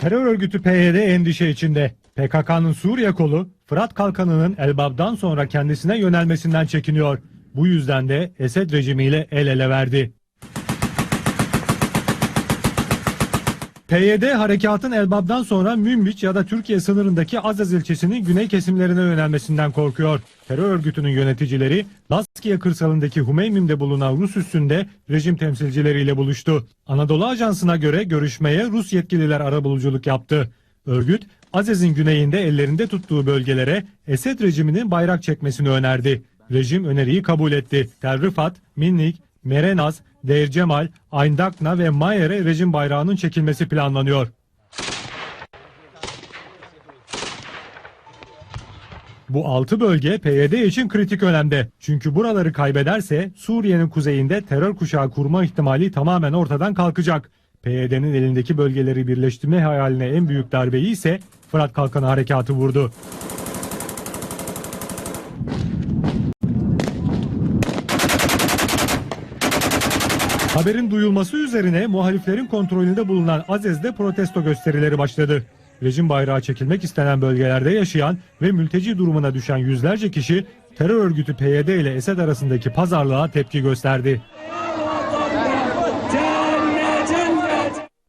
Terör örgütü PYD endişe içinde. PKK'nın Suriye kolu Fırat Kalkanı'nın Elbap'dan sonra kendisine yönelmesinden çekiniyor. Bu yüzden de Esed rejimiyle el ele verdi. PYD harekatın Elbap'dan sonra Münbiç ya da Türkiye sınırındaki Azaz ilçesinin güney kesimlerine yönelmesinden korkuyor. Terör örgütünün yöneticileri Laskiye kırsalındaki Humeymim'de bulunan Rus üssünde rejim temsilcileriyle buluştu. Anadolu Ajansı'na göre görüşmeye Rus yetkililer arabuluculuk yaptı. Örgüt, Azez'in güneyinde ellerinde tuttuğu bölgelere Esed rejiminin bayrak çekmesini önerdi. Rejim öneriyi kabul etti. Tel Rifat, Minnik, Merenaz, Deir Cemal, Ayndakna ve Mayer'e rejim bayrağının çekilmesi planlanıyor. Bu altı bölge PYD için kritik önemde. Çünkü buraları kaybederse Suriye'nin kuzeyinde terör kuşağı kurma ihtimali tamamen ortadan kalkacak. PYD'nin elindeki bölgeleri birleştirme hayaline en büyük darbeyi ise Fırat Kalkanı Harekatı vurdu. Haberin duyulması üzerine muhaliflerin kontrolünde bulunan Azez'de protesto gösterileri başladı. Rejim bayrağı çekilmek istenen bölgelerde yaşayan ve mülteci durumuna düşen yüzlerce kişi terör örgütü PYD ile Esed arasındaki pazarlığa tepki gösterdi.